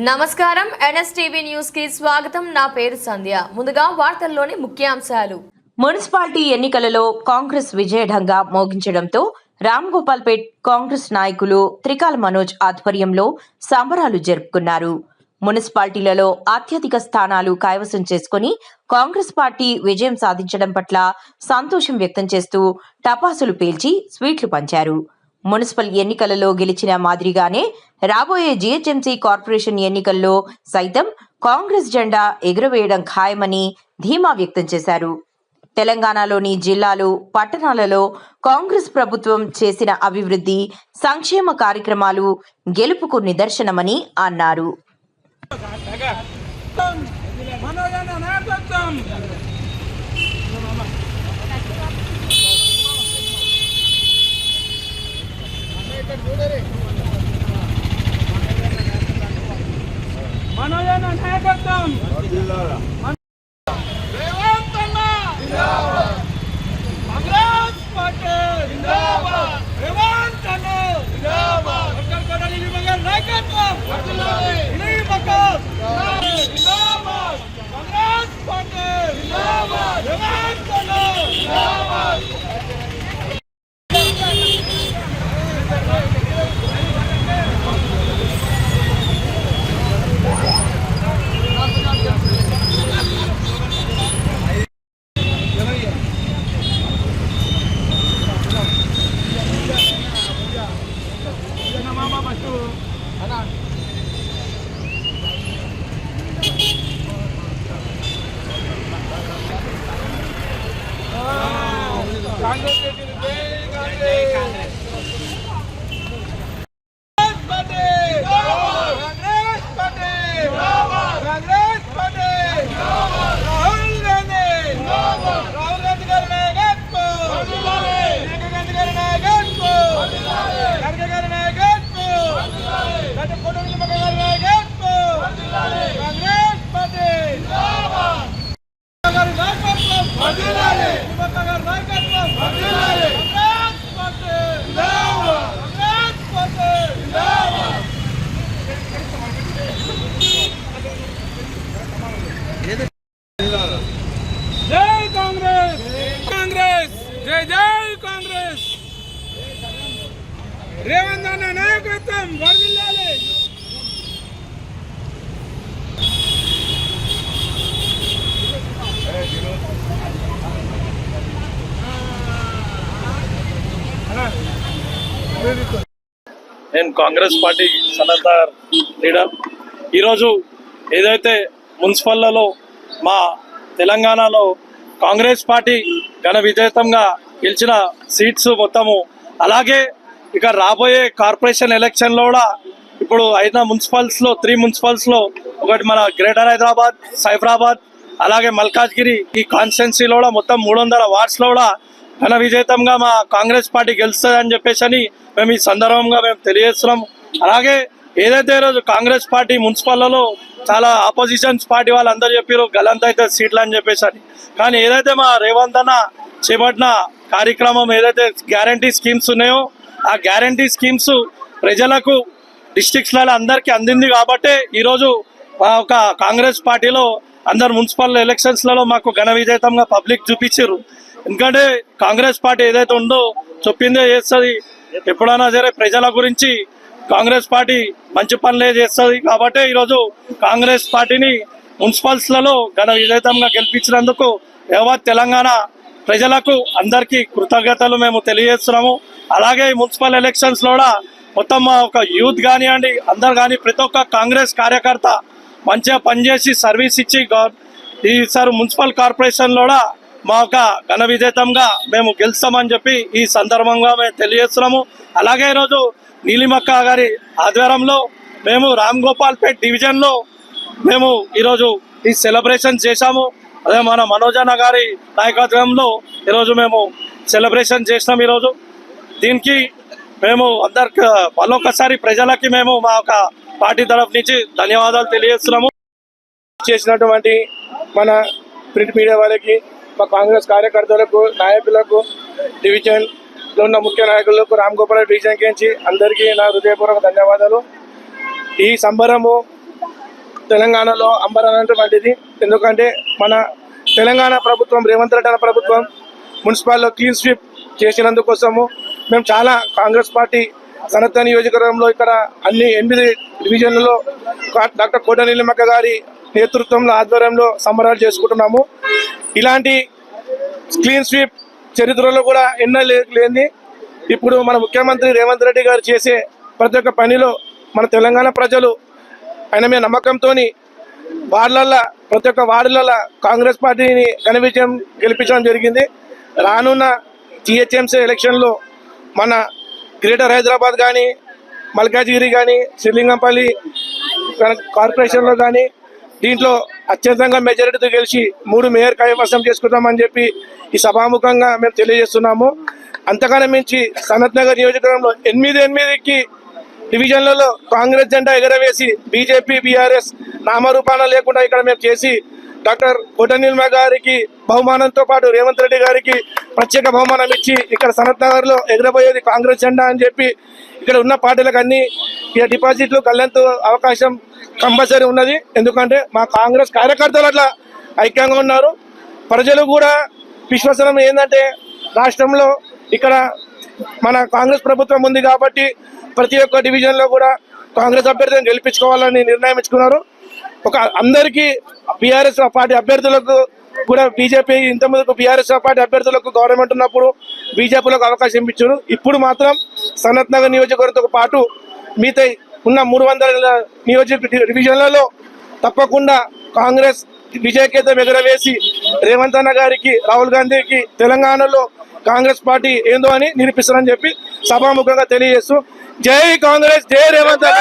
నమస్కారం. ఎన్ఎస్టీవీ న్యూస్కి స్వాగతం. నా పేరు సంధ్య. ముందుగా వార్తల్లోని ముఖ్యాంశాలు. మున్సిపాలిటీ ఎన్నికలలో కాంగ్రెస్ విజయఢంగా మోగించడంతో రామ్ గోపాల్ పేట్ కాంగ్రెస్ నాయకులు త్రికాల్ మనోజ్ ఆధ్వర్యంలో సంబరాలు జరుపుకున్నారు. మున్సిపాలిటీలలో అత్యధిక స్థానాలు కైవసం చేసుకుని కాంగ్రెస్ పార్టీ విజయం సాధించడం పట్ల సంతోషం వ్యక్తం చేస్తూ టపాసులు పేల్చి స్వీట్లు పంచారు. మున్సిపల్ ఎన్నికలలో గెలిచిన మాదిరిగానే రాబోయే జీహెచ్ఎంసీ కార్పొరేషన్ ఎన్నికల్లో సైతం కాంగ్రెస్ జెండా ఎగురవేయడం ఖాయమని ధీమా వ్యక్తం చేశారు. తెలంగాణలోని జిల్లాలు పట్టణాలలో కాంగ్రెస్ ప్రభుత్వం చేసిన అభివృద్ధి సంక్షేమ కార్యక్రమాలు గెలుపుకు నిదర్శనమని అన్నారు. మనోజన నాయకత్వం మనోజన నాయకత్వం రేవంత్ అన్న కాంగ్రెస్ పార్టీ రేవంత్ అన్న డాక్టర్ కొడాలి విమగర్ నాయకత్వం ఇలీ మకర్ జిందాబాద్ కాంగ్రెస్ పార్టీ జిందాబాద్ రేవంత్ అన్న మామ ఫస్ట్ అన్న కాంగ్రెస్ జై Congress party Congress party Congress party Rahul Gandhi Rahul Gandhi గారి నాయకత్వం ప్రియాంక గాంధీ గారి నాయకత్వం ఖర్గే గారి నాయకత్వం డాక్టర్ కోట విజయమ్మ గారి నాయకత్వం కాంగ్రెస్ పార్టీ గారి నాయకత్వం విజయమ్మ గారి నాయకత్వం కాంగ్రెస్ పార్టీ కాంగ్రెస్ పార్టీ జై కాంగ్రెస్! కాంగ్రెస్! జై జై కాంగ్రెస్! రేవంత్ అన్న నాయకత్వం! వర్ధిల్లాలి! నేను కాంగ్రెస్ పార్టీ సనతార్ లీడర్. ఈరోజు ఏదైతే మున్సిపల్లలో మా తెలంగాణలో కాంగ్రెస్ పార్టీ ఘన విజేతంగా గెలిచిన సీట్స్ మొత్తము అలాగే ఇక రాబోయే కార్పొరేషన్ ఎలక్షన్లో కూడా ఇప్పుడు అయిన మున్సిపల్స్లో త్రీ మున్సిపల్స్లో ఒకటి మన గ్రేటర్ హైదరాబాద్ సైఫరాబాద్ అలాగే మల్కాజ్గిరి ఈ కాన్స్టిట్యున్సీలో కూడా మొత్తం మూడు వందల వార్డ్స్లో కూడా ఘన విజేతంగా మా కాంగ్రెస్ పార్టీ గెలుస్తుంది అని చెప్పేసి అని మేము ఈ సందర్భంగా మేము తెలియజేస్తున్నాం. అలాగే ఏదైతే ఈరోజు కాంగ్రెస్ పార్టీ మున్సిపల్లలో చాలా ఆపోజిషన్స్ పార్టీ వాళ్ళందరూ చెప్పారు గలంత అయితే సీట్లు అని చెప్పేసి అని. కానీ ఏదైతే మా రేవంత్ అన్న చేపట్టిన కార్యక్రమం ఏదైతే గ్యారంటీ స్కీమ్స్ ఉన్నాయో ఆ గ్యారంటీ స్కీమ్స్ ప్రజలకు డిస్టిక్స్లలో అందరికీ అందింది కాబట్టే ఈరోజు మా ఒక కాంగ్రెస్ పార్టీలో అందరు మున్సిపల్ ఎలక్షన్స్లలో మాకు ఘన విజేతంగా పబ్లిక్ చూపించారు ఎందుకంటే కాంగ్రెస్ పార్టీ ఏదైతే ఉందో చెప్పిందే చేస్తుంది. ఎప్పుడైనా సరే ప్రజల గురించి కాంగ్రెస్ పార్టీ మంచి పనులే చేస్తుంది కాబట్టి ఈరోజు కాంగ్రెస్ పార్టీని మున్సిపల్స్లలో ఘన విజేతంగా గెలిపించినందుకు యావత్ తెలంగాణ ప్రజలకు అందరికీ కృతజ్ఞతలు మేము తెలియజేస్తున్నాము. అలాగే మున్సిపల్ ఎలక్షన్స్లో కూడా మొత్తం మా ఒక యూత్ కానివ్వండి అందరు కానీ ప్రతి ఒక్క కాంగ్రెస్ కార్యకర్త మంచిగా పనిచేసి సర్వీస్ ఇచ్చి గవర్- ఈసారి మున్సిపల్ కార్పొరేషన్లో కూడా మా యొక్క ఘన విజేతంగా మేము గెలుస్తామని చెప్పి ఈ సందర్భంగా మేము తెలియజేస్తున్నాము. అలాగే ఈరోజు నీలిమక్క గారి ఆధ్వర్యంలో మేము రామ్ గోపాల్పేట్ పేట్ డివిజన్లో మేము ఈరోజు ఈ సెలబ్రేషన్ చేశాము. అదే మన మనోజన గారి నాయకత్వంలో ఈరోజు మేము సెలబ్రేషన్ చేసినాం ఈరోజు. దీనికి మేము అందరికి మళ్ళొకసారి ప్రజలకి మేము మా యొక్క పార్టీ తరఫు నుంచి ధన్యవాదాలు తెలియజేస్తున్నాము. చేసినటువంటి మన ప్రింట్ మీడియా వాళ్ళకి మా కాంగ్రెస్ కార్యకర్తలకు నాయకులకు డివిజన్లో ఉన్న ముఖ్య నాయకులకు రామ్ గోపాల్ డివిజన్ గురించి అందరికీ నా హృదయపూర్వక ధన్యవాదాలు. ఈ సంబరము తెలంగాణలో అంబరమైనటువంటిది ఎందుకంటే మన తెలంగాణ ప్రభుత్వం రేవంత్ రెడ్డి ప్రభుత్వం మున్సిపాల్లో క్లీన్ స్వీప్ చేసినందుకోసము మేము చాలా కాంగ్రెస్ పార్టీ సనత్త నియోజకవర్గంలో ఇక్కడ అన్ని ఎనిమిది డివిజన్లలో డాక్టర్ కోట నీలిమక్క గారి నేతృత్వంలో ఆధ్వర్యంలో సంబరాలు చేసుకుంటున్నాము. ఇలాంటి క్లీన్ స్వీప్ చరిత్రలో కూడా ఎన్నో లేని ఇప్పుడు మన ముఖ్యమంత్రి రేవంత్ రెడ్డి గారు చేసే ప్రతి ఒక్క పనిలో మన తెలంగాణ ప్రజలు ఆయన మీద నమ్మకంతో వార్డులల్లో ప్రతి ఒక్క వార్డులలో కాంగ్రెస్ పార్టీని ఘన విజయం గెలిపించడం జరిగింది. రానున్న టీహెచ్ఎంసీ ఎలక్షన్లో మన గ్రేటర్ హైదరాబాద్ కానీ మల్కాజిగిరి కానీ శ్రీలింగంపల్లి కార్పొరేషన్లో కానీ దీంట్లో అత్యంతంగా మెజారిటీతో గెలిచి మూడు మేయర్ కైవసం చేసుకుందామని చెప్పి ఈ సభాముఖంగా మేము తెలియజేస్తున్నాము. అంతకన్నా మించి సనత్ నగర్ నియోజకవర్గంలో ఎనిమిది ఎనిమిదికి డివిజన్లలో కాంగ్రెస్ జెండా ఎగరవేసి బీజేపీ బీఆర్ఎస్ నామరూపాన లేకుండా ఇక్కడ మేము చేసి డాక్టర్ కోటనిల్మ గారికి బహుమానంతో పాటు రేవంత్ రెడ్డి గారికి ప్రత్యేక బహుమానం ఇచ్చి ఇక్కడ సనత్ నగర్లో ఎగరబోయేది కాంగ్రెస్ జెండా అని చెప్పి ఇక్కడ ఉన్న పార్టీలకు అన్ని ఇక డిపాజిట్లు కళ్యాణ్ అవకాశం కంపల్సరీ ఉన్నది. ఎందుకంటే మా కాంగ్రెస్ కార్యకర్తలు అట్లా ఐక్యంగా ఉన్నారు. ప్రజలు కూడా విశ్వసనం ఏంటంటే రాష్ట్రంలో ఇక్కడ మన కాంగ్రెస్ ప్రభుత్వం ఉంది కాబట్టి ప్రతి ఒక్క డివిజన్లో కూడా కాంగ్రెస్ అభ్యర్థిని గెలిపించుకోవాలని నిర్ణయించుకున్నారు ఒక అందరికీ బీఆర్ఎస్ పార్టీ అభ్యర్థులకు కూడా బీజేపీ ఇంతకుముందుకు బీఆర్ఎస్ పార్టీ అభ్యర్థులకు గవర్నమెంట్ ఉన్నప్పుడు బీజేపీలకు అవకాశం ఇచ్చారు. ఇప్పుడు మాత్రం సనత్ నగర్ నియోజకవర్గంతో పాటు మిగతా ఉన్న మూడు వందల నియోజక డివిజన్లలో తప్పకుండా కాంగ్రెస్ విజయకేతం ఎగరవేసి రేవంత్ అన్న గారికి రాహుల్ గాంధీకి తెలంగాణలో కాంగ్రెస్ పార్టీ ఏందో అని నిరూపిస్తారని చెప్పి సభాముఖంగా తెలియజేస్తూ జై కాంగ్రెస్ జై రేవంత్